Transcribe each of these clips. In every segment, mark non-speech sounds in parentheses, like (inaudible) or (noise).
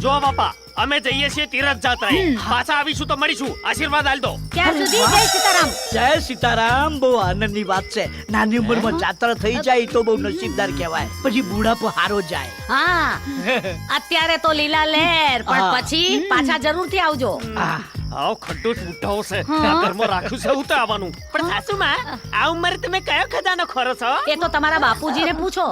જો બાપા અમે જઈએ છીએ તીરથ જાત્રાએ. પાછા આવીશું તો મળીશું. આશીર્વાદ આલ દો. ત્યાં સુધી? જય સીતારામ. જય સીતારામ. બહુ આનંદની વાત છે. નાની ઉંમરમાં જાત્રા થઈ જાય તો બહુ નસીબદાર કહેવાય. પછી બુઢાપો હારો જાય. હા. (laughs) અત્યારે તો લીલા લેર પણ પછી પાછા જરૂરથી આવજો. આહ, આવો ખડ્ડો જ ઉઠાવો છે આ ઘરમાં રાખું છે હું તો આવવાનું. પણ સાસુમાં આ ઉંમરે તમે કયો ખજાનો ખોરો છો? એ તો તમારા બાપુજીને પૂછો.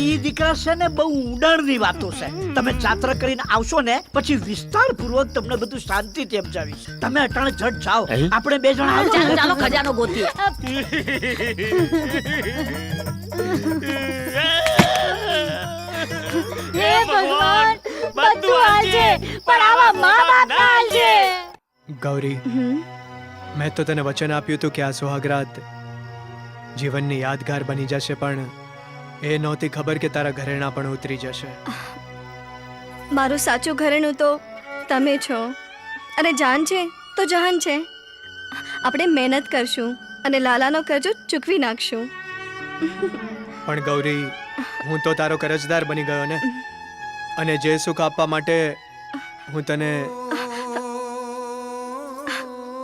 ઈ દીકરા છે ને બહુ ઊંડાણની વાતો છે. તમે ચાત્ર કરીને આવશો ને પછી વિસ્તારપૂર્વક તમને બધું શાંતિથી સમજાવીશ. તમે અટાણે જટ જાઓ. આપણે બે જણા આવો. ચાલો ચાલો ખજાનો ગોતી હે ભગવાન બધું આજે. પણ આવા મા બાપ ના આલજે ગૌરી મેં તો તને વચન આપ્યું હતું કે આ સુહાગરાત જીવનની યાદગાર બની જશે પણ એ નહોતી ખબર કે તારા ઘરેણા પણ ઉતરી જશે. મારું સાચું ઘરેણું તો તમે છો. અને જાન છે તો જહાન છે. આપણે મહેનત કરશું અને લાલાનો કરજો ચૂકવી નાખશું. પણ ગૌરી હું તો તારો કરજદાર બની ગયો ને? અને જે સુખ આપવા માટે હું તને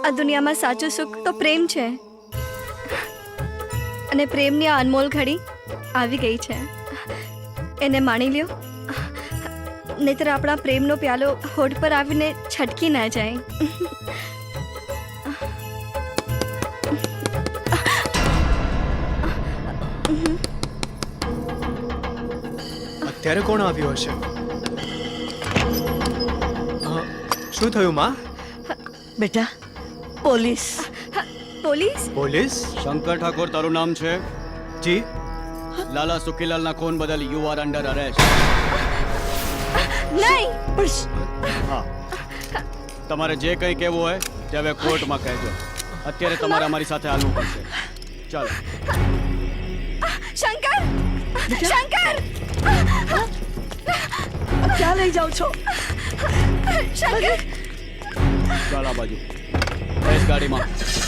આ દુનિયામાં સાચું સુખ તો પ્રેમ છે. અને પ્રેમની આ અનમોલ ઘડી આવી ગઈ છે. એને માણી લ્યો. નહીતર આપણા પ્રેમનો પ્યાલો હોઠ પર આવીને છટકી ના જાય. અત્યારે કોણ આવ્યું હશે? શું થયું માં? બેટા police. Police? Police? Shankar Thakor તારું નામ છે? જી. લાલા સુખીલાલના ખૂન બદલ યુ આર અંડર અરેસ્ટ. નહીં હા. તમારે જે કંઈ કહેવું હોય તે હવે કોર્ટમાં કહેજો. અત્યારે તમારે અમારી સાથે હાલવું પડશે. ચાલો. શંકર! શંકર! ક્યાં લઈ જાઓ છો? શંકર! ચાલ બાજુ. ગાડીમાં.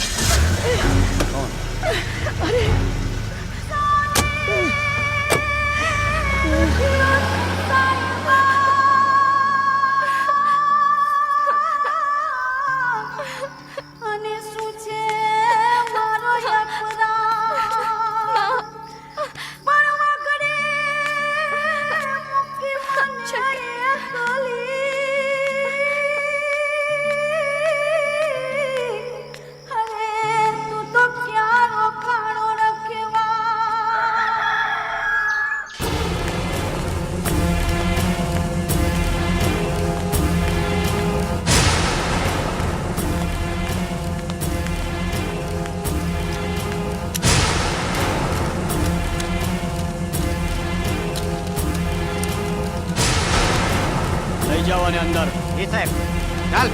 અંદર એ સાહેબ ચાલ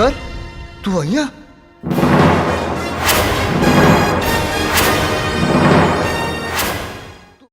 શંકર તું અહીંયા